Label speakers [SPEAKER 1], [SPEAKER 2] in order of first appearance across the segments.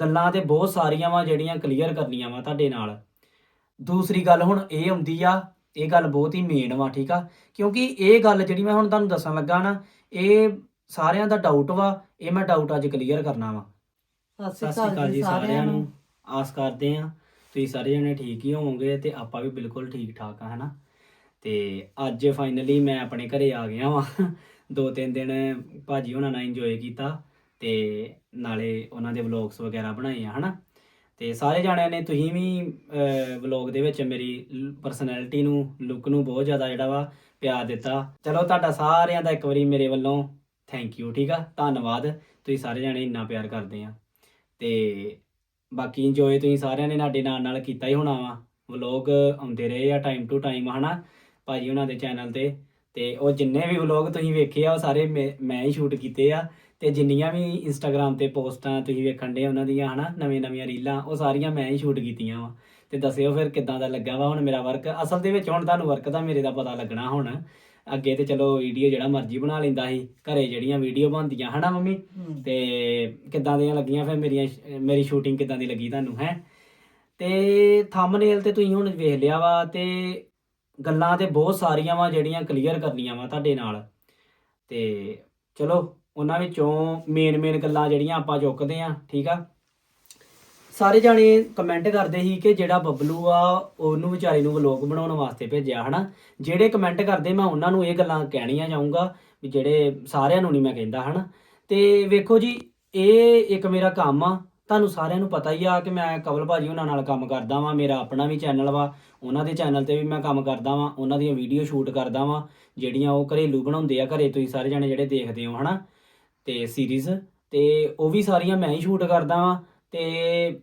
[SPEAKER 1] ਗੱਲਾਂ ਤੇ ਬਹੁਤ ਸਾਰੀਆਂ ਵਾ ਜਿਹੜੀਆਂ ਕਲੀਅਰ ਕਰਨੀਆਂ ਵਾ ਤੁਹਾਡੇ ਨਾਲ। ਦੂਸਰੀ ਗੱਲ ਹੁਣ ਇਹ ਆਉਂਦੀ ਆ ਇਹ ਗੱਲ ਬਹੁਤ ਹੀ ਮੇਨ ਵਾ ਠੀਕ ਆ? ਕਿਉਂਕਿ ਇਹ ਗੱਲ ਜਿਹੜੀ ਮੈਂ ਹੁਣ ਤੁਹਾਨੂੰ ਦੱਸਣ ਲੱਗਾ ਨਾ ਇਹ ਸਾਰਿਆਂ ਦਾ ਡਾਊਟ ਵਾ ਇਹ ਮੈਂ ਡਾਊਟ ਅੱਜ ਕਲੀਅਰ ਕਰਨਾ ਵਾ। ਸਤਿ ਸ਼੍ਰੀ ਅਕਾਲ ਜੀ ਸਾਰਿਆਂ ਨੂੰ। ਆਸ ਕਰਦੇ ਆ ਤੁਸੀਂ ਸਾਰੇ ਜਣੇ ਠੀਕ ਹੀ ਹੋਵੋਗੇ ਤੇ ਆਪਾਂ ਵੀ ਬਿਲਕੁਲ ਠੀਕ ਠਾਕ ਆ ਹਨਾ? ਤੇ ਅੱਜ ਫਾਈਨਲੀ ਮੈਂ ਆਪਣੇ ਘਰੇ ਆ ਗਿਆ ਵਾਂ। ਦੋ ਤਿੰਨ ਦਿਨ ਭਾਜੀ ਉਹਨਾਂ ਨਾਲ ਇੰਜੋਏ ਕੀਤਾ। ਤੇ ਨਾਲੇ ਉਹਨਾਂ ਦੇ ਵਲੌਗਸ ਵਗੈਰਾ ਬਣਾਏ ਆ, ਹਨਾ? ਤੇ ਸਾਰੇ ਜਾਣਿਆਂ ਨੇ ਤੁਸੀਂ ਵੀ ਵਲੌਗ ਦੇ ਵਿੱਚ ਮੇਰੀ ਪਰਸਨੈਲਿਟੀ ਨੂੰ ਲੁੱਕ ਨੂੰ ਬਹੁਤ ਜ਼ਿਆਦਾ ਜਿਹੜਾ ਵਾ ਪਿਆਰ ਦਿੱਤਾ। ਚਲੋ, ਤੁਹਾਡਾ ਸਾਰਿਆਂ ਦਾ ਇੱਕ ਵਾਰੀ ਮੇਰੇ ਵੱਲੋਂ ਥੈਂਕ ਯੂ ਠੀਕ ਆ? ਧੰਨਵਾਦ। ਤੁਸੀਂ ਸਾਰੇ ਜਾਣੇ ਇੰਨਾ ਪਿਆਰ ਕਰਦੇ ਆ। ਤੇ ਬਾਕੀ ਇੰਜੋਏ ਤੁਸੀਂ ਸਾਰਿਆਂ ਨੇ ਸਾਡੇ ਨਾਲ ਨਾਲ ਕੀਤਾ ਹੀ ਹੋਣਾ ਵਾ। ਵਲੌਗ ਆਉਂਦੇ ਰਹੇ ਆ ਟਾਈਮ ਟੂ ਟਾਈਮ ਹਨਾ? ਭਾਜੀ ਉਹਨਾਂ ਦੇ ਚੈਨਲ ਤੇ। ਤੇ ਉਹ ਜਿੰਨੇ ਵੀ ਵਲੌਗ ਤੁਸੀਂ ਵੇਖੇ ਆ, ਉਹ ਸਾਰੇ ਮੈਂ ਮੈਂ ਹੀ ਸ਼ੂਟ ਕੀਤੇ ਆ। ਤੇ ਜਿੰਨੀਆਂ ਵੀ ਇੰਸਟਾਗ੍ਰam ਤੇ ਪੋਸਟਾਂ ਤੁਸੀਂ ਵੇਖਣ ਦੇ ਉਹਨਾਂ ਦੀਆਂ ਹਨਾ ਨਵੇਂ ਨਵੀਆਂ ਰੀਲਾਂ ਉਹ ਸਾਰੀਆਂ ਮੈਂ ਹੀ ਸ਼ੂਟ ਕੀਤੀਆਂ ਵਾ। ਤੇ ਦੱਸਿਓ ਫਿਰ ਕਿੱਦਾਂ ਦਾ ਲੱਗਾ ਵਾ ਹੁਣ ਮੇਰਾ ਵਰਕ ਅਸਲ ਦੇ ਵਿੱਚ ਹੁਣ ਤੁਹਾਨੂੰ ਵਰਕ ਦਾ ਮੇਰੇ ਦਾ ਪਤਾ ਲੱਗਣਾ ਹੁਣ। ਅੱਗੇ ਤੇ ਚਲੋ ਵੀਡੀਓ ਜਿਹੜਾ ਮਰਜ਼ੀ ਬਣਾ ਲੈਂਦਾ ਸੀ ਘਰੇ ਜਿਹੜੀਆਂ ਵੀਡੀਓ ਬਣਦੀਆਂ ਹਨਾ ਮੰਮੀ। ਤੇ ਕਿੱਦਾਂ ਦੀਆਂ ਲੱਗੀਆਂ ਫਿਰ ਮੇਰੀਆਂ ਮੇਰੀ ਸ਼ੂਟਿੰਗ ਕਿੱਦਾਂ ਦੀ ਲੱਗੀ ਤੁਹਾਨੂੰ ਹੈ? ਤੇ ਥੰਬਨੇਲ ਤੇ ਤੁਸੀਂ ਹੁਣ ਵੇਖ ਲਿਆ ਵਾ ਤੇ ਗੱਲਾਂ ਤੇ ਬਹੁਤ ਸਾਰੀਆਂ ਵਾ ਜਿਹੜੀਆਂ ਕਲੀਅਰ ਕਰਨੀਆਂ ਵਾ ਤੁਹਾਡੇ ਨਾਲ। ਤੇ ਚਲੋ ਉਹਨਾਂ ਵਿੱਚੋਂ ਮੇਨ ਮੇਨ ਗੱਲਾਂ ਜਿਹੜੀਆਂ ਆਪਾਂ ਚੁੱਕਦੇ ਆ ਠੀਕ ਆ? ਸਾਰੇ ਜਾਣੇ ਕਮੈਂਟ ਕਰਦੇ ਸੀ ਕਿ ਜਿਹੜਾ ਬੱਬਲੂ ਆ, ਉਹਨੂੰ ਵਿਚਾਰੇ ਨੂੰ ਵਲੋਗ ਬਣਾਉਣ ਵਾਸਤੇ ਭੇਜਿਆ, ਹਨਾ? ਜਿਹੜੇ ਕਮੈਂਟ ਕਰਦੇ, ਮੈਂ ਉਹਨਾਂ ਨੂੰ ਇਹ ਗੱਲਾਂ ਕਹਿਣੀਆਂ ਚਾਹੂੰਗਾ ਵੀ ਜਿਹੜੇ ਸਾਰਿਆਂ ਨੂੰ ਨਹੀਂ ਮੈਂ ਕਹਿੰਦਾ, ਹਨਾ? ਤੇ ਵੇਖੋ ਜੀ, ਇਹ ਇੱਕ ਮੇਰਾ ਕੰਮ ਆ। ਤੁਹਾਨੂੰ ਸਾਰਿਆਂ ਨੂੰ ਪਤਾ ਹੀ ਆ ਕਿ ਮੈਂ ਕਵਲ ਭਾਜੀ ਉਹਨਾਂ ਨਾਲ ਕੰਮ ਕਰਦਾ ਵਾਂ, ਮੇਰਾ ਆਪਣਾ ਵੀ ਚੈਨਲ ਵਾ। ਉਹਨਾਂ ਦੇ ਚੈਨਲ ਤੇ ਵੀ ਮੈਂ ਕੰਮ ਕਰਦਾ ਵਾਂ, ਉਹਨਾਂ ਦੀਆਂ ਵੀਡੀਓ ਸ਼ੂਟ ਕਰਦਾ ਵਾਂ, ਜਿਹੜੀਆਂ ਉਹ ਘਰੇਲੂ ਬਣਾਉਂਦੇ ਆ, ਘਰੇ ਤੁਸੀਂ ਸਾਰੇ ਜਾਣੇ ਜਿਹੜੇ ਦੇਖਦੇ ਹੋ, ਹਨਾ? ਤੇ ਸੀਰੀਜ਼ ਤੇ ਉਹ ਵੀ ਸਾਰੀਆਂ ਮੈਂ ਹੀ ਸ਼ੂਟ ਕਰਦਾ ਵਾਂ, ਤੇ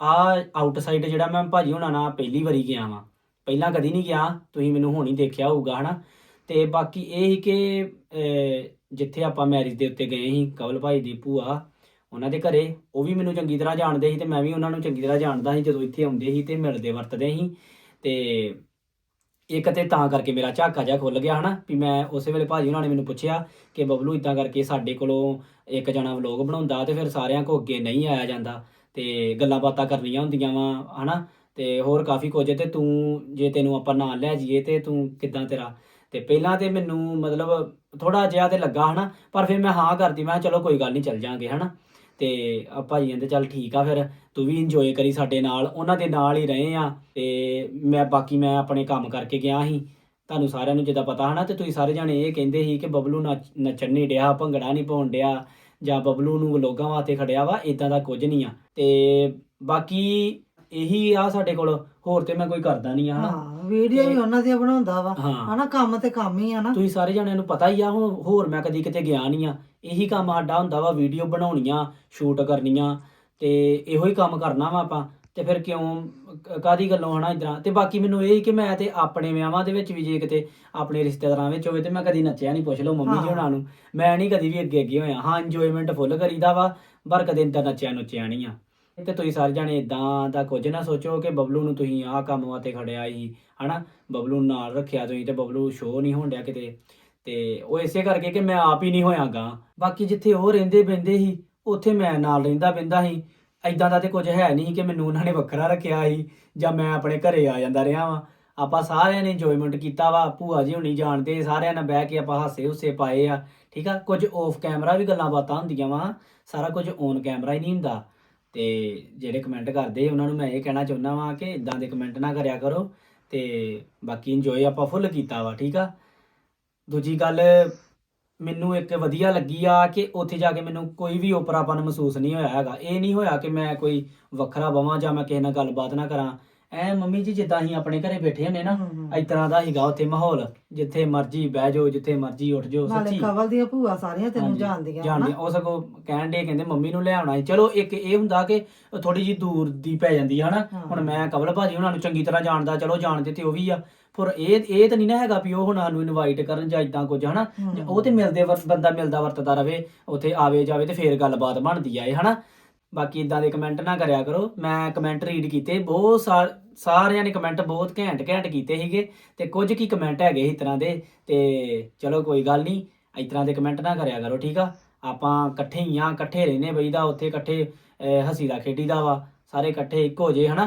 [SPEAKER 1] ਆ ਆਊਟਸਾਈਡ ਜਿਹੜਾ ਮੈਂ ਭਾਜੀ ਹੁਣਾਂ ਨਾਲ ਪਹਿਲੀ ਵਾਰੀ ਗਿਆ ਵਾਂ। ਪਹਿਲਾਂ ਕਦੀ ਨਹੀਂ ਗਿਆ, ਤੁਸੀਂ ਮੈਨੂੰ ਹੁਣ ਹੀ ਦੇਖਿਆ ਹੋਊਗਾ, ਹਨਾ? ਤੇ ਬਾਕੀ ਇਹ ਹੀ ਕਿ ਜਿੱਥੇ ਆਪਾਂ ਮੈਰਿਜ ਦੇ ਉੱਤੇ ਗਏ ਸੀ, ਕਵਲ ਭਾਈ ਦੀ ਭੂਆ, ਉਹਨਾਂ ਦੇ ਘਰੇ, ਉਹ ਵੀ ਮੈਨੂੰ ਚੰਗੀ ਤਰ੍ਹਾਂ ਜਾਣਦੇ ਸੀ, ਤੇ ਮੈਂ ਵੀ ਉਹਨਾਂ ਨੂੰ ਚੰਗੀ ਤਰ੍ਹਾਂ ਜਾਣਦਾ ਸੀ ਜਦੋਂ ਇੱਥੇ ਆਉਂਦੇ ਸੀ ਤੇ ਮਿਲਦੇ ਵਰਤਦੇ ਸੀ। ਤੇ ਇੱਕ ਤੇ ਤਾਂ ਕਰਕੇ ਮੇਰਾ ਝਾਕਾ ਜਿਹਾ ਖੁੱਲ ਗਿਆ ਹਨਾ, ਵੀ ਮੈਂ ਉਸੇ ਵੇਲੇ ਭਾਜੀ ਉਹਨਾਂ ਨੇ ਮੈਨੂੰ ਪੁੱਛਿਆ ਕਿ ਬਬਲੂ ਇਦਾਂ ਕਰਕੇ ਸਾਡੇ ਕੋਲੋਂ ਇੱਕ ਜਣਾ ਵਲੋਗ ਬਣਾਉਂਦਾ ਤੇ ਫਿਰ ਸਾਰਿਆਂ ਕੋ ਅੱਗੇ ਨਹੀਂ ਆਇਆ ਜਾਂਦਾ ਤੇ ਗੱਲਾਂ ਬਾਤਾਂ ਕਰਨੀਆਂ ਹੁੰਦੀਆਂ ਵਾ ਹਨਾ, ਤੇ ਹੋਰ ਕਾਫੀ ਕੁਝ ਤੇ ਤੂੰ ਜੇ ਤੈਨੂੰ ਆਪਾਂ ਨਾਲ ਲੈ ਜਾਈਏ ਤੇ ਤੂੰ ਕਿੱਦਾਂ ਤੇਰਾ? ਤੇ ਪਹਿਲਾਂ ਤੇ ਮੈਨੂੰ ਮਤਲਬ ਥੋੜਾ ਜਿਹਾ ਤੇ ਲੱਗਾ ਹਨਾ, ਪਰ ਫਿਰ ਮੈਂ ਹਾਂ ਕਰਦੀ ਮੈਂ ਕਿਹਾ ਚਲੋ ਕੋਈ ਗੱਲ ਨਹੀਂ ਚੱਲ ਜਾਾਂਗੇ ਹਨਾ। ਤੇ ਆ ਭਾਜੀ ਕਹਿੰਦੇ ਚੱਲ ਠੀਕ ਆ ਫਿਰ ਤੂੰ ਵੀ ਇੰਜੋਏ ਕਰੀ ਸਾਡੇ ਨਾਲ ਉਹਨਾਂ ਦੇ ਨਾਲ ਹੀ ਰਹੇ ਆ ਤੇ ਮੈਂ ਬਾਕੀ ਮੈਂ ਆਪਣੇ ਕੰਮ ਕਰਕੇ ਗਿਆ ਸੀ। ਤੁਹਾਨੂੰ ਸਾਰਿਆਂ ਨੂੰ ਜਿੱਦਾਂ ਪਤਾ ਹਨਾ ਤੇ ਤੁਸੀਂ ਸਾਰੇ ਜਾਣੇ ਇਹ ਕਹਿੰਦੇ ਸੀ ਕਿ ਬਬਲੂ ਨੱਚ- ਨੱਚਣ ਨਹੀਂ ਡਿਆ ਭੰਗੜਾ ਨਹੀਂ ਪਾਉਣ ਡਿਆ ਜਾਂ ਬਬਲੂ ਨੂੰ ਲੋਕਾਂ ਵਾਸਤੇ ਖੜਿਆ ਵਾ ਇਦਾਂ ਦਾ ਕੁਝ ਨਹੀਂ ਆ। ਤੇ ਬਾਕੀ ਇਹੀ ਆ ਸਾਡੇ ਕੋਲ ਹੋਰ ਤੇ ਮੈਂ ਕੋਈ ਕਰਦਾ ਨਹੀਂ ਆ। ਹਨਾ
[SPEAKER 2] ਹਾਂ ਵੀਡੀਓ ਵੀ ਉਹਨਾਂ ਦੀਆਂ ਬਣਾਉਂਦਾ ਵਾ।
[SPEAKER 1] ਹਾਂ।
[SPEAKER 2] ਹਨਾ ਕੰਮ ਤੇ ਕੰਮ ਹੀ ਆ ਨਾ।
[SPEAKER 1] ਤੁਸੀਂ ਸਾਰੇ ਜਣਿਆਂ ਨੂੰ ਪਤਾ ਹੀ ਆ ਹੁਣ ਹੋਰ ਮੈਂ ਕਦੀ ਕਿਤੇ ਗਿਆ ਨਹੀਂ ਆ। ਇਹੀ ਕੰਮ ਸਾਡਾ ਹੁੰਦਾ ਵਾ ਵੀਡੀਓ ਬਣਾਉਣੀਆਂ ਸ਼ੂਟ ਕਰਨੀਆਂ ਤੇ ਇਹੋ ਹੀ ਕੰਮ ਕਰਨਾ ਵਾ ਆਪਾਂ ਤੇ ਫਿਰ ਕਿਉਂ ਕ- ਕਾਹਦੀ ਗੱਲੋਂ ਹਨਾ ਇਦਾਂ ਤੇ ਬਾਕੀ ਮੈਨੂੰ ਇਹ ਕਿ ਮੈਂ ਤੇ ਆਪਣੇ ਵਿਆਹਾਂ ਦੇ ਵਿੱਚ ਵੀ ਜੇ ਕਿਤੇ ਆਪਣੇ ਰਿਸ਼ਤੇਦਾਰਾਂ ਵਿੱਚ ਹੋਵੇ ਤੇ ਮੈਂ ਕਦੀ ਨੱਚਿਆ ਨਹੀਂ ਪੁੱਛ ਲਓ ਮੰਮੀ ਜੀ। ਹੁਣਾਂ ਨੂੰ। ਮੈਂ ਨਹੀਂ ਕਦੀ ਵੀ ਅੱਗੇ ਅੱਗੇ ਹੋਇਆ। ਹਾਂ ਇੰਜੋਇਮੈਂਟ ਫੁੱਲ ਕਰੀਦਾ ਵਾ ਪਰ ਕਦੇ ਤਾਂ ਨੱਚਿਆ ਨੁੱਚਿਆ ਨਹੀਂ ਆ। ਤੇ ਤੁਸੀਂ ਸਾਰੇ ਜਾਣੇ ਇਦਾਂ ਦਾ ਕੁਝ ਨਾ ਸੋਚੋ ਕਿ ਬਬਲੂ ਨੂੰ ਤੁਸੀਂ ਆਹ ਕੰਮ ਵਾਸਤੇ ਖੜਿਆ ਹੀ ਹਨਾ? ਬਬਲੂ ਨਾਲ ਰੱਖਿਆ ਤੁਸੀਂ ਤੇ ਬਬਲੂ ਸ਼ੋਅ ਨਹੀਂ ਹੋਣ ਡਿਆ ਕਿਤੇ। ਤੇ ਉਹ ਇਸੇ ਕਰਕੇ ਕਿ ਮੈਂ ਆਪ ਹੀ ਨਹੀਂ ਹੋਇਆਗਾ। ਬਾਕੀ ਜਿੱਥੇ ਉਹ ਰਹਿੰਦੇ ਬੈੰਦੇ ਸੀ, ਉੱਥੇ ਮੈਂ ਨਾਲ ਰਹਿੰਦਾ ਬੈੰਦਾ ਸੀ। ਐਦਾਂ ਦਾ ਤੇ ਕੁਝ ਹੈ ਨਹੀਂ ਕਿ ਮੈਨੂੰ ਉਹਨਾਂ ਨੇ ਵੱਖਰਾ ਰੱਖਿਆ ਸੀ, ਜਾਂ ਮੈਂ ਆਪਣੇ ਘਰੇ ਆ ਜਾਂਦਾ ਰਿਹਾ ਵਾਂ। ਆਪਾਂ ਸਾਰਿਆਂ ਨੇ ਇੰਜੋਇਮੈਂਟ ਕੀਤਾ ਵਾ, ਭੂਆ ਜੀ ਹੁਣੀ ਜਾਣਦੇ ਸਾਰਿਆਂ ਨਾਲ ਬਹਿ ਕੇ ਆਪਾਂ ਹਾਸੇ ਹੁੱਸੇ ਪਾਏ ਆ। ਠੀਕ ਆ? ਕੁਝ ਆਫ ਕੈਮਰਾ ਵੀ ਗੱਲਾਂ ਬਾਤਾਂ ਹੁੰਦੀਆਂ ਵਾ। ਸਾਰਾ ਕੁਝ ਔਨ ਕੈਮਰਾ ਹੀ ਨਹੀਂ ਹੁੰਦਾ। ਤੇ ਜਿਹੜੇ ਕਮੈਂਟ ਕਰਦੇ ਉਹਨਾਂ ਨੂੰ ਮੈਂ ਇਹ ਕਹਿਣਾ ਚਾਹੁੰਦਾ ਵਾਂ ਕਿ ਇਦਾਂ ਦੇ ਕਮੈਂਟ ਨਾ ਕਰਿਆ ਕਰੋ। ਤੇ ਬਾਕੀ ਇੰਜੋਏ ਆਪਾਂ ਫੁੱਲ ਕੀਤਾ ਵਾ, ਠੀਕ ਆ? ਦੂਜੀ ਗੱਲ, ਮੈਨੂੰ ਇੱਕ ਵਧੀਆ ਲੱਗੀ ਆ ਕਿ ਉੱਥੇ ਜਾ ਕੇ ਮੈਨੂੰ ਕੋਈ ਵੀ ਓਪਰਾਪਨ ਮਹਿਸੂਸ ਨਹੀਂ ਹੋਇਆ ਹੈਗਾ। ਇਹ ਨਹੀਂ ਹੋਇਆ ਕਿ ਮੈਂ ਕੋਈ ਵੱਖਰਾ ਬਵਾਂ ਜਾਂ ਮੈਂ ਕਿਸੇ ਨਾਲ ਗੱਲਬਾਤ ਨਾ ਕਰਾਂ। ਐ ਮੰਮੀ ਜੀ ਜਿੱਦਾਂ ਅਸੀਂ ਆਪਣੇ ਘਰੇ ਬੈਠੇ ਹੁੰਨੇ ਨਾ। ਇਸ ਤਰ੍ਹਾਂ ਦਾ ਹੀਗਾ ਉੱਥੇ ਮਾਹੌਲ ਜਿੱਥੇ ਮਰਜ਼ੀ ਬਹਿ ਜਾਓ ਜਿੱਥੇ ਮਰਜ਼ੀ ਉੱਠ ਜਾਓ
[SPEAKER 2] ਨਾਲੇ
[SPEAKER 1] ਸੱਚੀ।
[SPEAKER 2] ਕਵਲ ਦੀਆਂ ਭੂਆ ਸਾਰੀਆਂ ਤੈਨੂੰ
[SPEAKER 1] ਹਾਂਜੀ,
[SPEAKER 2] ਜਾਣਦੀਆਂ
[SPEAKER 1] ਜਾਣਦੇ
[SPEAKER 2] ਹਨਾ?
[SPEAKER 1] ਉਹ ਸਗੋਂ ਕਹਿਣ ਦੇ ਕਹਿੰਦੇ ਮੰਮੀ ਨੂੰ ਲੈ ਆਉਣਾ ਸੀ ਚਲੋ ਇੱਕ ਇਹ ਹੁੰਦਾ ਕਿ ਥੋੜੀ ਜੀ ਦੂਰ ਦੀ ਪੈ ਜਾਂਦੀ ਹੈ ਹਨਾ?
[SPEAKER 2] ਹਾਂ।
[SPEAKER 1] ਹੁਣ ਮੈਂ ਕਵਲ ਭਾਜੀ ਉਹਨਾਂ ਨੂੰ ਚੰਗੀ ਤਰ੍ਹਾਂ ਜਾਣਦਾ ਚਲੋ ਜਾਣਦੇ ਤੇ ਉਹ ਵੀ ਆ। ਪਰ ਇਹ ਇਹ ਤਾਂ ਨਹੀਂ ਨਾ ਹੈਗਾ ਵੀ ਉਹ ਹੁਣ ਸਾਨੂੰ ਇਨਵਾਈਟ ਕਰਨ ਜਾਂ ਇਦਾਂ ਕੁਝ ਹਨਾ?
[SPEAKER 2] ਹਮ।
[SPEAKER 1] ਉਹ ਤੇ ਮਿਲਦੇ ਵਰ- ਬੰਦਾ ਮਿਲਦਾ ਵਰਤਦਾ ਰਵੇ ਉੱਥੇ ਆਵੇ ਜਾਵੇ ਤੇ ਫੇਰ ਗੱਲਬਾਤ ਬਣਦੀ ਆ ਇਹ ਹਨਾ? ਬਾਕੀ ਇਦਾਂ ਦੇ ਕਮੈਂਟ ਨਾ ਕਰਿਆ ਕਰੋ। ਮੈਂ ਕਮੈਂਟ ਰੀਡ ਕੀਤੇ ਬਹੁਤ ਸਾਰਿਆਂ ਨੇ ਕਮੈਂਟ ਬਹੁਤ ਘੈਂਟ ਘੈਂਟ ਕੀਤੇ ਸੀਗੇ ਤੇ ਕੁਝ ਕੀ ਕਮੈਂਟ ਹੈਗੇ ਇਸ ਤਰ੍ਹਾਂ ਦੇ ਤੇ ਚਲੋ ਕੋਈ ਗੱਲ ਨਹੀਂ ਇਸ ਤਰ੍ਹਾਂ ਦੇ ਕਮੈਂਟ ਨਾ ਕਰਿਆ ਕਰੋ ਠੀਕ ਆ? ਆਪਾਂ ਇਕੱਠੇ ਹੀ ਆ ਇਕੱਠੇ ਰਹਿੰਦੇ ਬਈਦਾ ਉੱਥੇ ਇਕੱਠੇ ਅਹ, ਹੱਸੀ ਦਾ ਖੇਡੀ ਦਾ ਵਾ ਸਾਰੇ ਇਕੱਠੇ ਇੱਕ ਹੋ ਜੇ ਹਨਾ?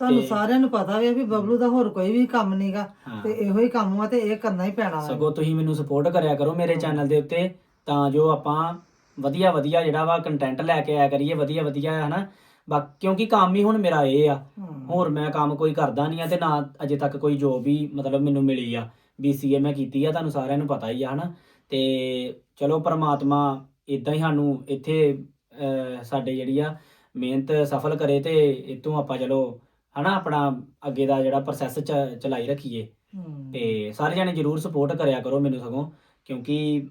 [SPEAKER 2] ਤੁਹਾਨੂੰ ਸਾਰਿਆਂ ਨੂੰ ਪਤਾ ਵੀ ਆ ਵੀ ਬਬਲੂ ਦਾ ਹੋਰ ਕੋਈ ਵੀ ਕੰਮ ਨਹੀਂਗਾ ਤੇ ਇਹੋ ਹੀ ਕੰਮ ਆ ਤੇ ਇਹ ਕਰਨਾ ਹੀ ਪੈਣਾ
[SPEAKER 1] ਸਗੋਂ ਤੁਸੀਂ ਮੈਨੂੰ ਸਪੋਰਟ ਕਰਿਆ ਕਰੋ ਮੇਰੇ ਚੈਨਲ ਦੇ ਉੱਤੇ ਤਾਂ ਜੋ ਆਪਾਂ ਵਧੀਆ ਵਧੀਆ ਜਿਹੜਾ ਵਾ ਕੰਟੈਂਟ ਲੈ ਕੇ ਆਇਆ ਕਰੀਏ ਵਧੀਆ ਵਧੀਆ ਹਨਾ? ਬਾ ਕਿਉਂਕਿ ਕੰਮ ਹੀ ਹੁਣ ਮੇਰਾ ਇਹ ਆ। ਹੋਰ ਮੈਂ ਕੰਮ ਕੋਈ ਕਰਦਾ ਨਹੀਂ ਆ ਤੇ ਨਾ ਅਜੇ ਤੱਕ ਕੋਈ ਜੋਬ ਵੀ ਮਤਲਬ ਮੈਨੂੰ ਮਿਲੀ ਆ। BCA ਮੈਂ ਕੀਤੀ ਆ ਤੁਹਾਨੂੰ ਸਾਰਿਆਂ ਨੂੰ ਪਤਾ ਹੀ ਆ ਹਨਾ? ਤੇ ਚਲੋ ਪ੍ਰਮਾਤਮਾ ਇਦਾਂ ਹੀ ਸਾਨੂੰ ਇੱਥੇ ਸਾਡੇ ਜਿਹੜੀ ਆ ਮਿਹਨਤ ਸਫਲ ਕਰੇ ਤੇ ਇਤੋਂ ਆਪਾਂ ਚਲੋ ਹਨਾ ਆਪਣਾ ਅੱਗੇ ਦਾ ਜਿਹੜਾ ਪ੍ਰੋਸੈਸ ਚਲਾਈ ਰੱਖੀਏ। ਤੇ ਸਾਰੇ ਜਾਣੇ ਜਰੂਰ ਸਪੋਰਟ ਕਰਿਆ ਕਰੋ ਮੈਨੂੰ ਸਗੋਂ ਕਿਉਂਕਿ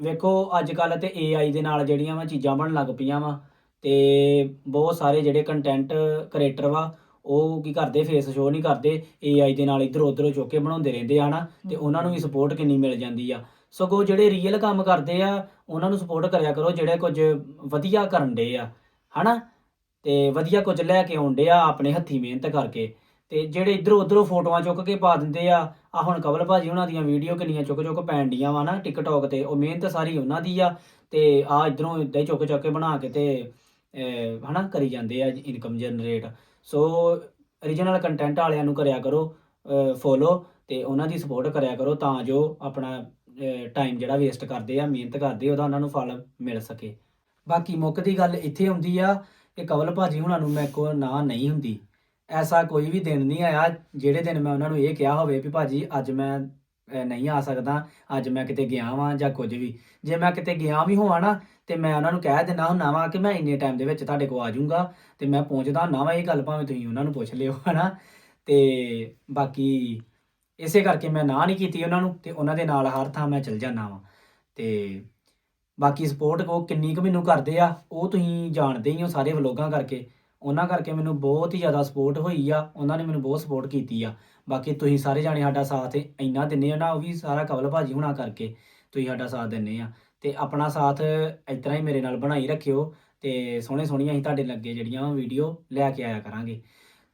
[SPEAKER 1] ਵੇਖੋ ਅੱਜ ਕੱਲ ਤੇ AI ਦੇ ਨਾਲ ਜਿਹੜੀਆਂ ਵਾ ਚੀਜ਼ਾਂ ਬਣਨ ਲੱਗ ਪਈਆਂ ਵਾ ਤੇ ਬਹੁਤ ਸਾਰੇ ਜਿਹੜੇ ਕੰਟੈਂਟ ਕ੍ਰੀਏਟਰ ਵਾ, ਉਹ ਕੀ ਕਰਦੇ ਫੇਸ ਸ਼ੋ ਨਹੀਂ ਕਰਦੇ AI ਦੇ ਨਾਲ ਇਧਰ ਉਧਰ ਚੁੱਕ ਕੇ ਬਣਾਉਂਦੇ ਰਹਿੰਦੇ ਆ ਨਾ ਤੇ ਉਹਨਾਂ ਨੂੰ ਵੀ ਸਪੋਰਟ ਕਿੰਨੀ ਮਿਲ ਜਾਂਦੀ ਆ। ਸਗੋਂ ਜਿਹੜੇ ਰੀਅਲ ਕੰਮ ਕਰਦੇ ਆ, ਉਹਨਾਂ ਨੂੰ ਸਪੋਰਟ ਕਰਿਆ ਕਰੋ ਜਿਹੜੇ ਕੁਝ ਵਧੀਆ ਕਰਨ ਦੇ ਆ, ਹਨਾ? ਤੇ ਵਧੀਆ ਕੁਝ ਲੈ ਕੇ ਆਉਂਦੇ ਆ ਆਪਣੇ ਹੱਥੀ ਮਿਹਨਤ ਕਰਕੇ। ਤੇ ਜਿਹੜੇ ਇਧਰੋਂ ਉਧਰੋਂ ਫੋਟੋਆਂ ਚੁੱਕ ਕੇ ਪਾ ਦਿੰਦੇ ਆ ਆ ਹੁਣ ਕਵਲ ਭਾਜੀ ਉਹਨਾਂ ਦੀਆਂ ਵੀਡੀਓ ਕਿੰਨੀਆਂ ਚੁੱਕ ਚੁੱਕ ਪੈਣ ਡੀਆਂ ਵਾ ਨਾ ਟਿਕਟੌਕ ਤੇ ਉਹ ਮਿਹਨਤ ਸਾਰੀ ਉਹਨਾਂ ਦੀ ਆ ਤੇ ਆ ਇਧਰੋਂ ਇਦਾਂ ਹੀ ਚੁੱਕ ਚੁੱਕ ਕੇ ਬਣਾ ਕੇ ਤੇ ਅਹ, ਹਨਾ ਕਰੀ ਜਾਂਦੇ ਆ income generate so origignal content ਵਾਲਿਆਂ ਨੂੰ ਕਰਿਆ ਕਰੋ ਫੋਲੋ ਤੇ ਉਹਨਾਂ ਦੀ ਸਪੋਰਟ ਕਰਿਆ ਕਰੋ ਤਾਂ ਜੋ ਆਪਣਾ ਟਾਈਮ ਜਿਹੜਾ ਵੇਸਟ ਕਰਦੇ ਆ ਮਿਹਨਤ ਕਰਦੇ ਉਹਦਾ ਉਹਨਾਂ ਨੂੰ ਫਲ ਮਿਲ ਸਕੇ। ਬਾਕੀ ਮੁੱਕ ਦੀ ਗੱਲ ਇੱਥੇ ਹੁੰਦੀ ਆ ਕਿ ਕਵਲ ਭਾਜੀ ਹੁਣਾਂ ਨੂੰ ਮੈਂ ਕੋ ਨਾ ਨਹੀਂ ਹੁੰਦੀ। ਐਸਾ ਕੋਈ ਵੀ ਦਿਨ ਨਹੀਂ ਆਇਆ ਜਿਹੜੇ ਦਿਨ ਮੈਂ ਉਹਨਾਂ ਨੂੰ ਇਹ ਕਿਹਾ ਹੋਵੇ ਵੀ ਭਾਜੀ ਅੱਜ ਮੈਂ ਨਹੀਂ ਆ ਸਕਦਾ, ਅੱਜ ਮੈਂ ਕਿਤੇ ਗਿਆ ਵਾਂ ਜਾਂ ਕੁਝ ਵੀ। ਜੇ ਮੈਂ ਕਿਤੇ ਗਿਆ ਵੀ ਹੋਵਾਂ ਨਾ, ਤੇ ਮੈਂ ਉਹਨਾਂ ਨੂੰ ਕਹਿ ਦਿੰਦਾ ਹੁੰਨਾ ਵਾਂ ਕਿ ਮੈਂ ਇੰਨੇ ਟਾਈਮ ਦੇ ਵਿੱਚ ਤੁਹਾਡੇ ਕੋਲ ਆ ਜਾਊਂਗਾ ਤੇ ਮੈਂ ਪਹੁੰਚਦਾ ਹੁੰਨਾ ਵਾਂ, ਇਹ ਗੱਲ ਭਾਵੇਂ ਤੁਸੀਂ ਉਹਨਾਂ ਨੂੰ ਪੁੱਛ ਲਿਓ, ਹਨਾ? ਤੇ ਬਾਕੀ ਇਸੇ ਕਰਕੇ ਮੈਂ ਨਾ ਨਹੀਂ ਕੀਤੀ ਉਹਨਾਂ ਨੂੰ ਤੇ ਉਹਨਾਂ ਦੇ ਨਾਲ ਹਰ ਥਾਂ ਮੈਂ ਚਲ ਜਾਂਦਾ ਵਾਂ। ਤੇ ਬਾਕੀ ਸਪੋਰਟ ਕੋ ਕਿੰਨੀ ਕੁ ਮੈਨੂੰ ਕਰਦੇ ਆ, ਉਹ ਤੁਸੀਂ ਜਾਣਦੇ ਹੀ ਹੋ ਸਾਰੇ ਵਲੋਗਾਂ ਕਰਕੇ। ਉਹਨਾਂ ਕਰਕੇ ਮੈਨੂੰ ਬਹੁਤ ਹੀ ਜ਼ਿਆਦਾ ਸਪੋਰਟ ਹੋਈ ਆ, ਉਹਨਾਂ ਨੇ ਮੈਨੂੰ ਬਹੁਤ ਸਪੋਰਟ ਕੀਤੀ ਆ। ਬਾਕੀ ਤੁਸੀਂ ਸਾਰੇ ਜਾਣੇ ਸਾਡਾ ਸਾਥ ਇੰਨਾ ਦਿੰਦੇ ਹੋ ਨਾ, ਉਹ ਵੀ ਸਾਰਾ ਕਵਲ ਭਾਜੀ ਹੁਣਾ ਕਰਕੇ ਤੁਸੀਂ ਸਾਡਾ ਸਾਥ ਦਿੰਦੇ ਆ। ਤੇ ਆਪਣਾ ਸਾਥ ਇਸ ਤਰ੍ਹਾਂ ਹੀ ਮੇਰੇ ਨਾਲ ਬਣਾਈ ਰੱਖਿਓ ਤੇ ਸੋਹਣੇ ਸੋਹਣੀਆਂ ਅਸੀਂ ਤੁਹਾਡੇ ਲੱਗੇ ਜਿਹੜੀਆਂ ਵੀਡੀਓ ਲੈ ਕੇ ਆਇਆ ਕਰਾਂਗੇ।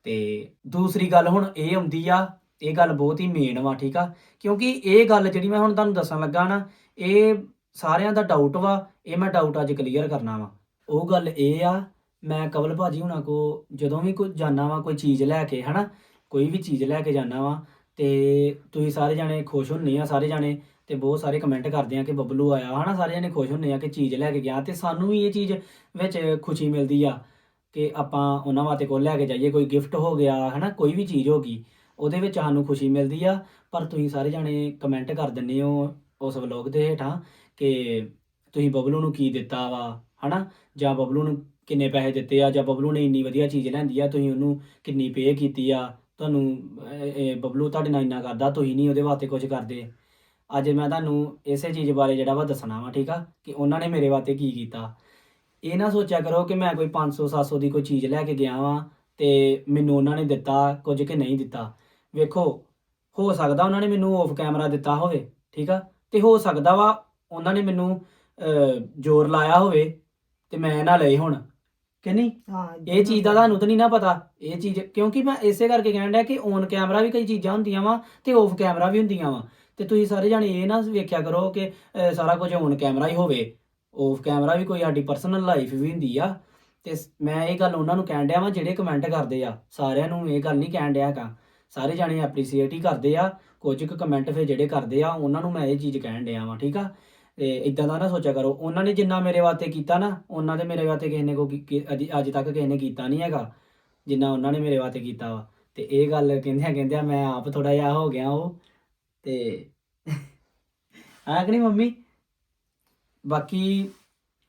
[SPEAKER 1] ਤੇ ਦੂਸਰੀ ਗੱਲ ਹੁਣ ਇਹ ਆਉਂਦੀ ਆ, ਇਹ ਗੱਲ ਬਹੁਤ ਹੀ ਮੇਨ ਵਾ, ਠੀਕ ਆ? ਕਿਉਂਕਿ ਇਹ ਗੱਲ ਜਿਹੜੀ ਮੈਂ ਹੁਣ ਤੁਹਾਨੂੰ ਦੱਸਣ ਲੱਗਾ ਨਾ, ਇਹ ਸਾਰਿਆਂ ਦਾ ਡਾਊਟ ਵਾ, ਇਹ ਮੈਂ ਡਾਊਟ ਅੱਜ ਕਲੀਅਰ ਕਰਨਾ ਵਾ। ਉਹ ਗੱਲ ਇਹ ਆ ਮੈਂ ਕਵਲ ਭਾਜੀ ਹੁਣਾਂ ਕੋ ਜਦੋਂ ਵੀ ਕੋਈ ਜਾਣਾ ਵਾ, ਕੋਈ ਚੀਜ਼ ਲੈ ਕੇ, ਹਨਾ, ਕੋਈ ਵੀ ਚੀਜ਼ ਲੈ ਕੇ ਜਾਣਾ ਵਾ, ਤੇ ਤੁਸੀਂ ਸਾਰੇ ਜਾਣੇ ਖੁਸ਼ ਹੁੰਨੇ ਆ, ਸਾਰੇ ਜਾਣੇ, ਤੇ ਬਹੁਤ ਸਾਰੇ ਕਮੈਂਟ ਕਰਦੇ ਆ ਕਿ ਬੱਬਲੂ ਆਇਆ, ਹਨਾ ਸਾਰੇ ਜਾਣੇ ਖੁਸ਼ ਹੁੰਨੇ ਆ ਕਿ ਚੀਜ਼ ਲੈ ਕੇ ਗਿਆ, ਤੇ ਸਾਨੂੰ ਵੀ ਇਹ ਚੀਜ਼ ਵਿੱਚ ਖੁਸ਼ੀ ਮਿਲਦੀ ਆ ਕਿ ਆਪਾਂ ਉਹਨਾਂ ਵਾਸਤੇ ਕੋਲ ਲੈ ਕੇ ਜਾਈਏ, ਕੋਈ ਗਿਫਟ ਹੋ ਗਿਆ, ਹਨਾ, ਕੋਈ ਵੀ ਚੀਜ਼ ਹੋ ਗਈ, ਉਹਦੇ ਵਿੱਚ ਸਾਨੂੰ ਖੁਸ਼ੀ ਮਿਲਦੀ ਆ, ਪਰ ਤੁਸੀਂ ਸਾਰੇ ਜਾਣੇ ਕਮੈਂਟ ਕਰ ਦਿੰਦੇ ਹੋ ਉਸ ਵਲੌਗ ਦੇ ਹੇਠਾਂ ਕਿ ਤੁਸੀਂ ਬਬਲੂ ਨੂੰ ਕੀ ਦਿੱਤਾ ਵਾ, ਹਨਾ, ਜਾਂ ਬਬਲੂ ਨੂੰ ਕਿੰਨੇ ਪੈਸੇ ਦਿੱਤੇ ਆ ਜਾਂ ਬਬਲੂ ਨੇ ਇੰਨੀ ਵਧੀਆ ਚੀਜ਼ ਲੈਂਦੀ ਆ ਤੁਸੀਂ ਉਹਨੂੰ ਕਿੰਨੀ ਪੇ ਕੀਤੀ ਆ ਤੁਹਾਨੂੰ ਇਹ- ਇਹ ਬਬਲੂ ਤੁਹਾਡੇ ਨਾਲ ਇੰਨਾ ਕਰਦਾ ਤੁਸੀਂ ਨਹੀਂ ਉਹਦੇ ਵਾਸਤੇ ਕੁਝ ਕਰਦੇ। ਅੱਜ ਮੈਂ ਤੁਹਾਨੂੰ ਇਸੇ ਚੀਜ਼ ਬਾਰੇ ਜਿਹੜਾ ਵਾ ਦੱਸਣਾ ਵਾ ਠੀਕ ਆ ਕਿ ਉਹਨਾਂ ਨੇ ਮੇਰੇ ਵਾਸਤੇ ਕੀ ਕੀਤਾ। ਇਹ ਨਾ ਸੋਚਿਆ ਕਰੋ ਕਿ ਮੈਂ ਕੋਈ 500 700 ਦੀ ਕੋਈ ਚੀਜ਼ ਲੈ ਕੇ ਗਿਆ ਵਾਂ ਤੇ ਮੈਨੂੰ ਉਹਨਾਂ ਨੇ ਦਿੱਤਾ ਕੁਝ ਕਿ ਨਹੀਂ ਦਿੱਤਾ। ਵੇਖੋ ਹੋ ਸਕਦਾ ਉਹਨਾਂ ਨੇ ਮੈਨੂੰ ਆਫ ਕੈਮਰਾ ਦਿੱਤਾ ਹੋਵੇ ਠੀਕ ਆ ਤੇ ਹੋ ਸਕਦਾ ਵਾ ਉਹਨਾਂ ਨੇ ਮੈਨੂੰ ਅਹ, ਜ਼ੋਰ ਲਾਇਆ ਹੋਵੇ ਤੇ ਮੈਂ ਨਾ ਲਏ ਹੁਣ। ਕਿ ਨਹੀਂ?
[SPEAKER 2] ਹਾਂ
[SPEAKER 1] ਇਹ ਚੀਜ਼ ਦਾ ਤੁਹਾਨੂੰ ਤਾਂ ਨਹੀਂ ਨਾ ਪਤਾ। ਇਹ ਚੀਜ਼ ਕਿਉਂਕਿ ਮੈਂ ਇਸੇ ਕਰਕੇ ਕਹਿਣ ਡਿਆ ਕਿ ਔਨ ਕੈਮਰਾ ਵੀ ਕਈ ਚੀਜ਼ਾਂ ਹੁੰਦੀਆਂ ਵਾ ਤੇ ਆਫ ਕੈਮਰਾ ਵੀ ਹੁੰਦੀਆਂ ਵਾ। ਤੇ ਤੁਸੀਂ ਸਾਰੇ ਜਾਣੇ ਇਹ ਨਾ ਵੇਖਿਆ ਕਰੋ ਕਿ ਅਹ, ਸਾਰਾ ਕੁਝ ਔਨ ਕੈਮਰਾ ਹੀ ਹੋਵੇ। ਆਫ ਕੈਮਰਾ ਵੀ ਕੋਈ ਸਾਡੀ ਪਰਸਨਲ ਲਾਈਫ ਵੀ ਹੁੰਦੀ ਆ। ਤੇ ਸ- ਮੈਂ ਇਹ ਗੱਲ ਉਹਨਾਂ ਨੂੰ ਕਹਿਣ ਡਿਆ ਵਾਂ ਜਿਹੜੇ ਕਮੈਂਟ ਕਰਦੇ ਆ। ਸਾਰਿਆਂ ਨੂੰ ਇਹ ਗੱਲ ਨਹੀਂ ਕਹਿਣ ਡਿਆ ਕਾ ਸਾਰੇ ਜਾਣੇ ਐਪਰੀਸੀਏਟ ਹੀ ਕਰਦੇ ਆ। ਕੁਝ ਕੁ ਕਮੈਂਟ ਫਿਰ ਜਿਹੜੇ ਕਰਦੇ ਆ ਉਹਨਾਂ ਨੂੰ ਮੈਂ ਇਹ ਚੀਜ਼ ਕਹਿਣ ਡਿਆ ਵਾਂ ਠੀਕ ਆ? ਤੇ ਇਦਾਂ ਦਾ ਨਾ ਸੋਚਿਆ ਕਰੋ। ਉਹਨਾਂ ਨੇ ਜਿੰਨਾ ਮੇਰੇ ਵਾਸਤੇ ਕੀਤਾ ਨਾ, ਉਹਨਾਂ ਦੇ ਮੇਰੇ ਵਾਸਤੇ ਕਿਸੇ ਨੇ ਕੋ ਅੱਜ ਤੱਕ ਕਿਸੇ ਨੇ ਕੀਤਾ ਨਹੀਂ ਹੈਗਾ, ਜਿੰਨਾ ਉਹਨਾਂ ਨੇ ਮੇਰੇ ਵਾਸਤੇ ਕੀਤਾ ਵਾ। ਤੇ ਇਹ ਗੱਲ ਕਹਿੰਦਿਆਂ ਕਹਿੰਦਿਆਂ ਮੈਂ ਆਪ ਥੋੜਾ ਜਿਹਾ ਹੋ ਗਿਆ ਉਹ, ਤੇ ਆ ਨਹੀਂ ਮੰਮੀ? ਬਾਕੀ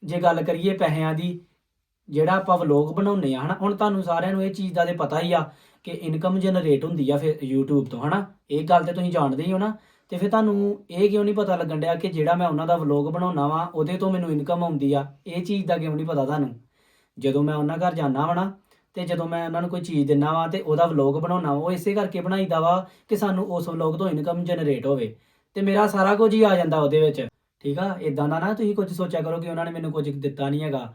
[SPEAKER 1] ਜੇ ਗੱਲ ਕਰੀਏ ਪੈਸਿਆਂ ਦੀ, ਜਿਹੜਾ ਆਪਾਂ ਵਲੋਗ ਬਣਾਉਂਦੇ ਆ ਹਨਾ, ਹੁਣ ਤੁਹਾਨੂੰ ਸਾਰਿਆਂ ਨੂੰ ਇਹ ਚੀਜ਼ ਦਾ ਤੇ ਪਤਾ ਹੀ ਆ ਕਿ ਇਨਕਮ ਜਨਰੇਟ ਹੁੰਦੀ ਆ ਫਿਰ YouTube ਤੋਂ ਹਨਾ। ਇਹ ਗੱਲ ਤੇ ਤੁਸੀਂ ਜਾਣਦੇ ਹੀ ਹੋ ਨਾ। ਤੇ ਫਿਰ ਤੁਹਾਨੂੰ ਇਹ ਕਿਉਂ ਨਹੀਂ ਪਤਾ ਲੱਗਣ ਡਿਆ ਕਿ ਜਿਹੜਾ ਮੈਂ ਉਹਨਾਂ ਦਾ ਵਲੋਗ ਬਣਾਉਣਾ ਵਾ, ਉਹਦੇ ਤੋਂ ਮੈਨੂੰ ਇਨਕਮ ਆਉਂਦੀ ਆ? ਇਹ ਚੀਜ਼ ਦਾ ਕਿਉਂ ਨਹੀਂ ਪਤਾ ਤੁਹਾਨੂੰ? ਜਦੋਂ ਮੈਂ ਉਹਨਾਂ ਘਰ ਜਾਣਾ ਵਾ ਨਾ, ਤੇ ਜਦੋਂ ਮੈਂ ਉਹਨਾਂ ਨੂੰ ਕੋਈ ਚੀਜ਼ ਦਿੰਨਾ ਵਾ ਤੇ ਉਹਦਾ ਵਲੋਗ ਬਣਾਉਣਾ ਵਾ, ਉਹ ਇਸੇ ਕਰਕੇ ਬਣਾਈਦਾ ਵਾ ਕਿ ਸਾਨੂੰ ਉਸ ਵਲੋਗ ਤੋਂ ਇਨਕਮ ਜਨਰੇਟ ਹੋਵੇ। ਤੇ ਮੇਰਾ ਸਾਰਾ ਕੁਝ ਹੀ ਆ ਜਾਂਦਾ ਉਹਦੇ ਵਿੱਚ। ਠੀਕ ਆ? ਇਦਾਂ ਦਾ ਨਾ ਤੁਸੀਂ ਕੁਝ ਸੋਚਿਆ ਕਰੋ ਕਿ ਉਹਨਾਂ ਨੇ ਮੈਨੂੰ ਕੁਝ ਦਿੱਤਾ ਨਹੀਂ ਹੈਗਾ।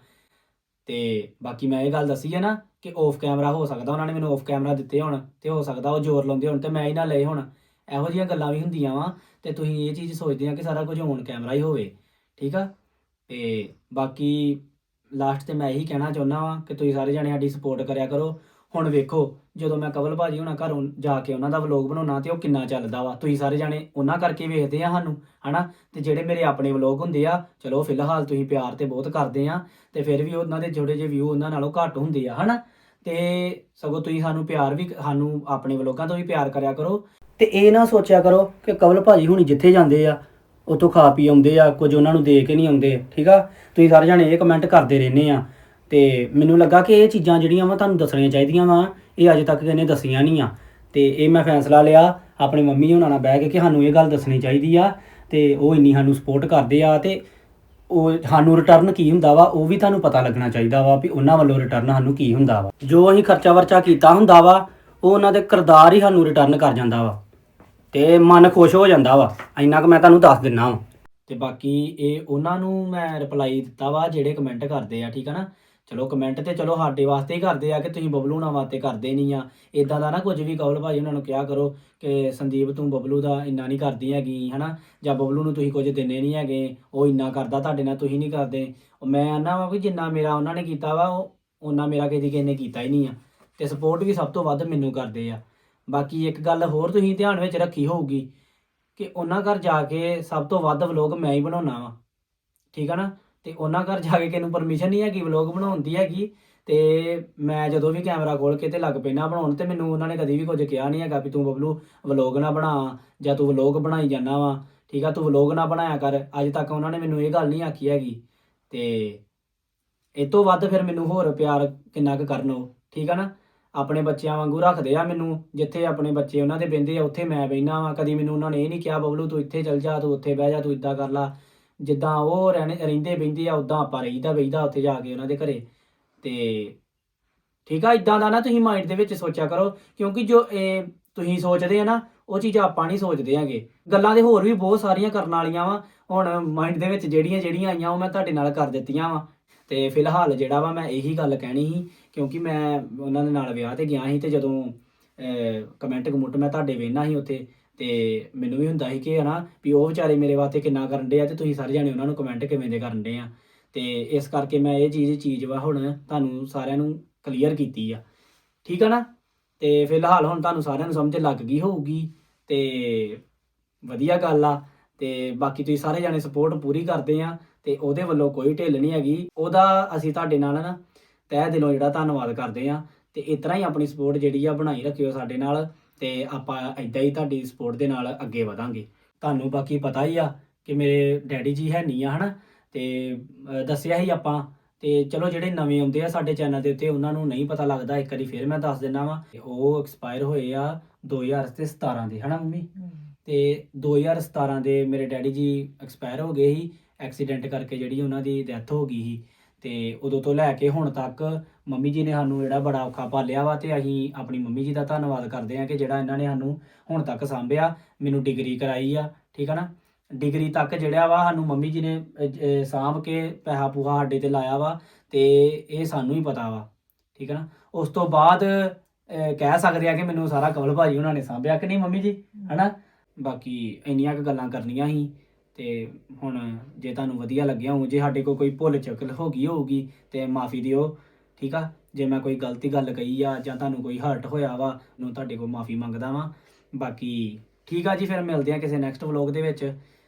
[SPEAKER 1] ਤੇ ਬਾਕੀ ਮੈਂ ਇਹ ਗੱਲ ਦੱਸੀ ਹੈ ਨਾ ਕਿ ਆਫ ਕੈਮਰਾ ਹੋ ਸਕਦਾ ਉਹਨਾਂ ਨੇ ਮੈਨੂੰ ਆਫ ਕੈਮਰਾ ਦਿੱਤੇ ਹੋਣ, ਤੇ ਹੋ ਸਕਦਾ ਉਹ ਜ਼ੋਰ ਲਾਉਂਦੇ ਹੋਣ ਤੇ ਮੈਂ ਹੀ ਨਾ ਲਏ ਹੋਣ। ਇਹੋ ਜਿਹੀਆਂ ਗੱਲਾਂ ਵੀ ਹੁੰਦੀਆਂ ਵਾ ਤੇ ਤੁਸੀਂ ਇਹ ਚੀਜ਼ ਸੋਚਦੇ ਆ ਕਿ ਸਾਰਾ ਕੁਝ ਔਨ ਕੈਮਰਾ ਹੀ ਹੋਵੇ, ਠੀਕ ਆ? ਤੇ ਬਾਕੀ ਲਾਸਟ ਤੇ ਮੈਂ ਇਹੀ ਕਹਿਣਾ ਚਾਹੁੰਦਾ ਵਾਂ ਕਿ ਤੁਸੀਂ ਸਾਰੇ ਜਣੇ ਸਾਡੀ ਸਪੋਰਟ ਕਰਿਆ ਕਰੋ। ਹੁਣ ਵੇਖੋ, ਜਦੋਂ ਮੈਂ ਕਵਲ ਭਾਜੀ ਹੁਣਾਂ ਘਰੋਂ ਜਾ ਕੇ ਉਹਨਾਂ ਦਾ ਵਲੌਗ ਬਣਾਉਣਾ ਤੇ ਉਹ ਕਿੰਨਾ ਚੱਲਦਾ ਵਾ। ਤੁਸੀਂ ਸਾਰੇ ਜਾਣੇ ਉਹਨਾਂ ਕਰਕੇ ਵੇਖਦੇ ਆ ਸਾਨੂੰ, ਹਨਾ? ਤੇ ਜਿਹੜੇ ਮੇਰੇ ਆਪਣੇ ਵਲੌਗ ਹੁੰਦੇ ਆ, ਚਲੋ ਫਿਲਹਾਲ ਤੁਸੀਂ ਪਿਆਰ ਤੇ ਬਹੁਤ ਕਰਦੇ ਆ ਤੇ ਫਿਰ ਵੀ ਉਹਨਾਂ ਦੇ ਥੋੜੇ ਜਿਹੇ ਵਿਊ ਉਹਨਾਂ ਨਾਲੋਂ ਘੱਟ ਹੁੰਦੇ ਆ, ਹਨਾ? ਤੇ ਸਗੋਂ ਤੁਸੀਂ ਸਾਨੂੰ ਪਿਆਰ ਵੀ, ਸਾਨੂੰ ਆਪਣੇ ਵਲੋਗਾਂ ਤੋਂ ਵੀ ਪਿਆਰ ਕਰਿਆ ਕਰੋ। ਤੇ ਇਹ ਨਾ ਸੋਚਿਆ ਕਰੋ ਕਿ ਕਵਲ ਭਾਜੀ ਹੁਣੀ ਜਿੱਥੇ ਜਾਂਦੇ ਆ ਉਤੋਂ ਖਾ ਪੀ ਆਉਂਦੇ ਆ, ਕੁਝ ਉਹਨਾਂ ਨੂੰ ਦੇ ਕੇ ਨਹੀਂ ਆਉਂਦੇ, ਠੀਕ ਆ? ਤੁਸੀਂ ਸਾਰੇ ਜਾਣੇ ਇਹ ਕਮੈਂਟ ਕਰਦੇ ਰਹਿੰਦੇ ਆ। ਤੇ ਮੈਨੂੰ ਲੱਗਾ ਕਿ ਇਹ ਚੀਜ਼ਾਂ ਜਿਹੜੀਆਂ ਵਾ ਤੁਹਾਨੂੰ ਦੱਸਣੀਆਂ ਚਾਹੀਦੀਆਂ ਵਾ, ਇਹ ਅੱਜ ਤੱਕ ਇਹਨੇ ਦੱਸੀਆਂ ਨਹੀਂ ਆ। ਤੇ ਇਹ ਮੈਂ ਫੈਸਲਾ ਲਿਆ, ਆਪਣੇ ਮੰਮੀ ਹੁਣਾਂ ਨਾਲ ਬਹਿ ਕੇ ਕਿ ਸਾਨੂੰ ਇਹ ਗੱਲ ਦੱਸਣੀ ਚਾਹੀਦੀ ਆ, ਤੇ ਉਹ ਇੰਨੀ ਸਾਨੂੰ ਸਪੋਰਟ ਕਰਦੇ ਆ, ਤੇ ਉਹ ਸਾਨੂੰ ਰਿਟਰਨ ਕੀ ਹੁੰਦਾ ਵਾ, ਉਹ ਵੀ ਤੁਹਾਨੂੰ ਪਤਾ ਲੱਗਣਾ ਚਾਹੀਦਾ ਵਾ ਵੀ ਉਹਨਾਂ ਵੱਲੋਂ ਰਿਟਰਨ ਸਾਨੂੰ ਕੀ ਹੁੰਦਾ ਵਾ। ਜੋ ਅਸੀਂ ਖਰਚਾ ਵਰਚਾ ਕੀਤਾ ਹੁੰਦਾ ਵਾ, ਉਹ ਉਹਨਾਂ ਦੇ ਕਿਰਦਾਰ ਹੀ ਸਾਨੂੰ ਰਿਟਰਨ ਕਰ ਜਾਂਦਾ ਵਾ। ਤੇ ਮਨ ਖੁਸ਼ ਹੋ ਜਾਂਦਾ ਵਾ। ਇੰਨਾ ਕੁ ਮੈਂ ਤੁਹਾਨੂੰ ਦੱਸ ਦਿੰਨਾ ਵਾ। ਤੇ ਬਾਕੀ ਇਹ ਉਹਨਾਂ ਨੂੰ ਮੈਂ ਰਿਪਲਾਈ ਦਿੱਤਾ ਵਾ, ਜਿਹੜੇ ਕਮੈਂਟ ਕਰਦੇ ਆ, ਠੀਕ ਆ ਨਾ? ਚਲੋ ਕਮੈਂਟ ਤੇ ਚਲੋ ਸਾਡੇ ਵਾਸਤੇ ਹੀ ਕਰਦੇ ਆ ਕਿ ਤੁਸੀਂ ਬਬਲੂ ਨਾਲ ਵਾਸਤੇ ਕਰਦੇ ਨਹੀਂ ਆ। ਇਦਾਂ ਦਾ ਨਾ ਕੁਝ ਵੀ ਕੌਲ ਭਾਜੀ ਉਹਨਾਂ ਨੂੰ ਕਿਹਾ ਕਰੋ ਕਿ ਸੰਦੀਪ ਤੂੰ ਬਬਲੂ ਦਾ ਇੰਨਾ ਨਹੀਂ ਕਰਦੀ ਹੈਗੀ, ਹਨਾ? ਜਾਂ ਬਬਲੂ ਨੂੰ ਤੁਸੀਂ ਕੁਝ ਦਿੰਦੇ ਨਹੀਂ ਹੈਗੇ, ਉਹ ਇੰਨਾ ਕਰਦਾ, ਤੁਹਾਡੇ ਨਾਲ ਤੁਸੀਂ ਨਹੀਂ ਕਰਦੇ। ਮੈਂ ਆਨਾ ਵਾ ਵੀ ਜਿੰਨਾ ਮੇਰਾ ਉਹਨਾਂ ਨੇ ਕੀਤਾ ਵਾ, ਉਹ ਉਹਨਾਂ ਮੇਰਾ ਕਿਸੇ ਕਿਸੇ ਨੇ ਕੀਤਾ ਹੀ ਨਹੀਂ ਆ। ਤੇ ਸਪੋਰਟ ਵੀ ਸਭ ਤੋਂ ਵੱਧ ਮੈਨੂੰ ਕਰਦੇ ਆ। ਬਾਕੀ ਇੱਕ ਗੱਲ ਹੋਰ ਤੁਸੀਂ ਧਿਆਨ ਵਿੱਚ ਰੱਖੀ ਹੋਊਗੀ ਕਿ ਉਹਨਾਂ ਘਰ ਜਾ ਕੇ ਸਭ ਤੋਂ ਵੱਧ ਵਲੋਗ ਮੈਂ ਹੀ ਬਣਾਉਣਾ ਵਾ, ਠੀਕ ਆ ਨਾ? ਤੇ ਉਹਨਾਂ ਘਰ ਜਾ ਕੇ ਕਿਨੂੰ ਪਰਮਿਸ਼ਨ ਨਹੀਂ ਹੈਗੀ ਵਲੋਗ ਬਣਾਉਣ ਦੀ ਹੈਗੀ, ਤੇ ਮੈਂ ਜਦੋਂ ਵੀ ਕੈਮਰਾ ਖੋਲ ਕੇ ਤੇ ਲੱਗ ਪੈਣਾ ਬਣਾਉਣ ਤੇ ਮੈਨੂੰ ਉਹਨਾਂ ਨੇ ਕਦੀ ਵੀ ਕੁਝ ਕਿਹਾ ਨਹੀਂ ਹੈਗਾ ਵੀ ਤੂੰ ਬਬਲੂ ਵਲੋਗ ਨਾ ਬਣਾ ਜਾਂ ਤੂੰ ਵਲੋਗ ਬਣਾਈ ਜਾਂਦਾ ਵਾ, ਠੀਕ ਆ? ਤੂੰ ਵਲੋਗ ਨਾ ਬਣਾਇਆ ਕਰ, ਅੱਜ ਤੱਕ ਉਹਨਾਂ ਨੇ ਮੈਨੂੰ ਇਹ ਗੱਲ ਨਹੀਂ ਆਖੀ ਹੈਗੀ, ਤੇ ਇਹ ਤੋਂ ਵੱਧ ਫਿਰ ਮੈਨੂੰ ਹੋਰ ਪਿਆਰ ਕਿੰਨਾ ਕੁ ਕਰਨ ਉਹ, ਠੀਕ ਆ ਨਾ? ਆਪਣੇ ਬੱਚਿਆਂ ਵਾਂਗੂ ਰੱਖਦੇ ਆ ਮੈਨੂੰ, ਜਿੱਥੇ ਆਪਣੇ ਬੱਚੇ ਉਹਨਾਂ ਦੇ ਬਹਿੰਦੇ ਆ, ਉੱਥੇ ਮੈਂ ਬਹਿਣਾ ਵਾ। ਕਦੀ ਮੈਨੂੰ ਉਹਨਾਂ ਨੇ ਇਹ ਨਹੀਂ ਕਿਹਾ, ਬਬਲੂ ਤੂੰ ਇੱਥੇ ਚੱਲ ਜਾ, ਤੂੰ ਉੱਥੇ ਬਹਿ ਜਾ, ਤੂੰ ਇਦਾਂ ਕਰ ਲਾ। ਜਿੱਦਾਂ ਉਹ ਰਹਿਣੇ, ਰਹਿੰਦੇ ਬਹਿੰਦੇ ਆ, ਉਦਾਂ ਆਪਾਂ ਰਹੀਦਾ ਬਹਿਦਾ ਉੱਥੇ ਜਾ ਕੇ ਉਹਨਾਂ ਦੇ ਘਰੇ। ਤੇ ਠੀਕ ਆ, ਇਦਾਂ ਦਾ ਨਾ ਤੁਸੀਂ ਮਾਈਂਡ ਦੇ ਵਿੱਚ ਸੋਚਿਆ ਕਰੋ, ਕਿਉਂਕਿ ਜੋ ਇਹ ਤੁਸੀਂ ਸੋਚਦੇ ਆ ਨਾ, ਉਹ ਚੀਜ਼ਾਂ ਆਪਾਂ ਨਹੀਂ ਸੋਚਦੇ ਹੈਗੇ। ਗੱਲਾਂ ਦੇ ਹੋਰ ਵੀ ਬਹੁਤ ਸਾਰੀਆਂ ਕਰਨ ਵਾਲੀਆਂ ਵਾ। ਹੁਣ ਮਾਈਂਡ ਦੇ ਵਿੱਚ ਜਿਹੜੀਆਂ ਜਿਹੜੀਆਂ ਆਈਆਂ, ਉਹ ਮੈਂ ਤੁਹਾਡੇ ਨਾਲ ਕਰ ਦਿੱਤੀਆਂ ਵਾ। ਤੇ ਫਿਲਹਾਲ ਜਿਹੜਾ ਵਾ ਮੈਂ ਇਹੀ ਗੱਲ ਕਹਿਣੀ ਸੀ, ਕਿਉਂਕਿ ਮੈਂ ਉਹਨਾਂ ਦੇ ਨਾਲ ਵਿਆਹ ਤੇ ਗਿਆ ਸੀ ਤੇ ਜਦੋਂ ਕਮੈਂਟ ਕਮੁੱਟ ਮੈਂ ਤੁਹਾਡੇ ਵੇਖਣਾ ਸੀ ਉੱਥੇ, ਤੇ ਮੈਨੂੰ ਵੀ ਹੁੰਦਾ ਸੀ ਕਿ ਹਨਾ, ਵੀ ਉਹ ਵਿਚਾਰੇ ਮੇਰੇ ਵਾਸਤੇ ਕਿੰਨਾ ਕਰਨ ਦੇ ਆ ਤੇ ਤੁਸੀਂ ਸਾਰੇ ਜਾਣੇ ਉਹਨਾਂ ਨੂੰ ਕਮੈਂਟ ਕਿਵੇਂ ਦੇ ਕਰਨ ਦੇ ਆ। ਤੇ ਇਸ ਕਰਕੇ ਮੈਂ ਇਹ ਚੀਜ਼ ਚੀਜ਼ ਵਾ ਹੁਣ ਤੁਹਾਨੂੰ ਸਾਰਿਆਂ ਨੂੰ ਕਲੀਅਰ ਕੀਤੀ ਆ। ਠੀਕ ਆ ਨਾ? ਤੇ ਫਿਲਹਾਲ ਹੁਣ ਤੁਹਾਨੂੰ ਸਾਰਿਆਂ ਨੂੰ ਸਮਝ ਲੱਗ ਗਈ ਹੋਊਗੀ, ਤੇ ਵਧੀਆ ਗੱਲ ਆ। ਤੇ ਬਾਕੀ ਤੁਸੀਂ ਸਾਰੇ ਜਾਣੇ ਸਪੋਰਟ ਪੂਰੀ ਕਰਦੇ ਆ ਤੇ ਉਹਦੇ ਵੱਲੋਂ ਕੋਈ ਢਿੱਲ ਨਹੀਂ ਹੈਗੀ। ਉਹਦਾ ਅਸੀਂ ਤੁਹਾਡੇ ਨਾਲ ਨਾ ਤਹਿ ਦਿਲੋਂ ਜਿਹੜਾ ਧੰਨਵਾਦ ਕਰਦੇ ਆ ਤੇ ਇਸ ਤਰ੍ਹਾਂ ਹੀ ਆਪਣੀ ਸਪੋਰਟ ਜਿਹੜੀ ਆ ਬਣਾਈ ਰੱਖਿਓ ਸਾਡੇ ਨਾਲ ਤੇ ਆਪਾਂ ਇਦਾਂ ਹੀ ਤੁਹਾਡੀ ਸਪੋਰਟ ਦੇ ਨਾਲ ਅੱਗੇ ਵਧਾਂਗੇ। ਤੁਹਾਨੂੰ ਬਾਕੀ ਪਤਾ ਹੀ ਆ ਕਿ ਮੇਰੇ ਡੈਡੀ ਜੀ ਹੈ ਨਹੀਂ ਆ ਹਨਾ ਤੇ ਦੱਸਿਆ ਹੀ ਆਪਾਂ ਤੇ ਚਲੋ ਜਿਹੜੇ ਨਵੇਂ ਆਉਂਦੇ ਆ ਸਾਡੇ ਚੈਨਲ ਦੇ ਉੱਤੇ ਉਹਨਾਂ ਨੂੰ ਨਹੀਂ ਪਤਾ ਲੱਗਦਾ ਇੱਕ ਵਾਰੀ ਫੇਰ ਮੈਂ ਦੱਸ ਦਿੰਦਾ ਵਾਂ ਤੇ ਉਹ ਐਕਸਪਾਇਰ ਹੋਏ ਆ 2017 ਦੇ ਹਨਾ ਮੰਮੀ? ਤੇ 2017 ਦੇ ਮੇਰੇ ਡੈਡੀ ਜੀ ਐਕਸਪਾਇਰ ਹੋ ਗਏ ਸੀ, ਐਕਸੀਡੈਂਟ ਕਰਕੇ ਜਿਹੜੀ ਉਹਨਾਂ ਦੀ ਡੈਥ ਹੋ ਗਈ ਸੀ। ਤੇ ਉਦੋਂ ਤੋਂ ਲੈ ਕੇ ਹੁਣ ਤੱਕ ਮੰਮੀ ਜੀ ਨੇ ਸਾਨੂੰ ਜਿਹੜਾ ਬੜਾ ਔਖਾ ਪਾਲਿਆ ਵਾ ਤੇ ਅਸੀਂ ਆਪਣੀ ਮੰਮੀ ਜੀ ਦਾ ਧੰਨਵਾਦ ਕਰਦੇ ਹਾਂ ਕਿ ਜਿਹੜਾ ਇਹਨਾਂ ਨੇ ਸਾਨੂੰ ਹੁਣ ਤੱਕ ਸਾਂਭਿਆ, ਮੈਨੂੰ ਡਿਗਰੀ ਕਰਾਈ ਆ, ਠੀਕ ਆ ਨਾ? ਡਿਗਰੀ ਤੱਕ ਜਿਹੜਾ ਵਾ ਸਾਨੂੰ ਮੰਮੀ ਜੀ ਨੇ ਸਾਂਭ ਕੇ ਪੈਸਾ ਪੂਹਾ ਸਾਡੇ ਤੇ ਲਾਇਆ ਵਾ ਤੇ ਇਹ ਸਾਨੂੰ ਹੀ ਪਤਾ ਵਾ, ਠੀਕ ਹੈ ਨਾ? ਉਸ ਤੋਂ ਬਾਅਦ ਕਹਿ ਸਕਦੇ ਆ ਕਿ ਮੈਨੂੰ ਸਾਰਾ ਕਮਲ ਭਾਜੀ ਉਹਨਾਂ ਨੇ ਸਾਂਭਿਆ ਕਿ ਨਹੀਂ ਮੰਮੀ ਜੀ, ਹਨਾ? ਬਾਕੀ ਇੰਨੀਆਂ ਕੁ ਗੱਲਾਂ ਕਰਨੀਆਂ ਸੀ ਤੇ ਹੁਣ ਜੇ ਤੁਹਾਨੂੰ ਵਧੀਆ ਲੱਗਿਆ ਹੋਊ, ਜੇ ਸਾਡੇ ਕੋਲ ਕੋਈ ਭੁੱਲ ਚੁੱਕ ਹੋ ਗਈ ਹੋਊਗੀ ਤੇ ਮਾਫੀ ਦਿਓ, ਠੀਕ ਆ? ਜੇ ਮੈਂ ਕੋਈ ਗਲਤੀ ਗੱਲ ਕਹੀ ਆ ਜਾਂ ਤੁਹਾਨੂੰ ਕੋਈ ਹਰਟ ਹੋਇਆ ਵਾ ਨੂੰ ਤੁਹਾਡੇ ਕੋਲ ਮਾਫੀ ਮੰਗਦਾ ਵਾਂ। ਬਾਕੀ ਠੀਕ ਆ ਜੀ, ਫਿਰ ਮਿਲਦੇ ਆ ਕਿਸੇ ਨੈਕਸਟ ਵਲੌਗ ਦੇ ਵਿੱਚ।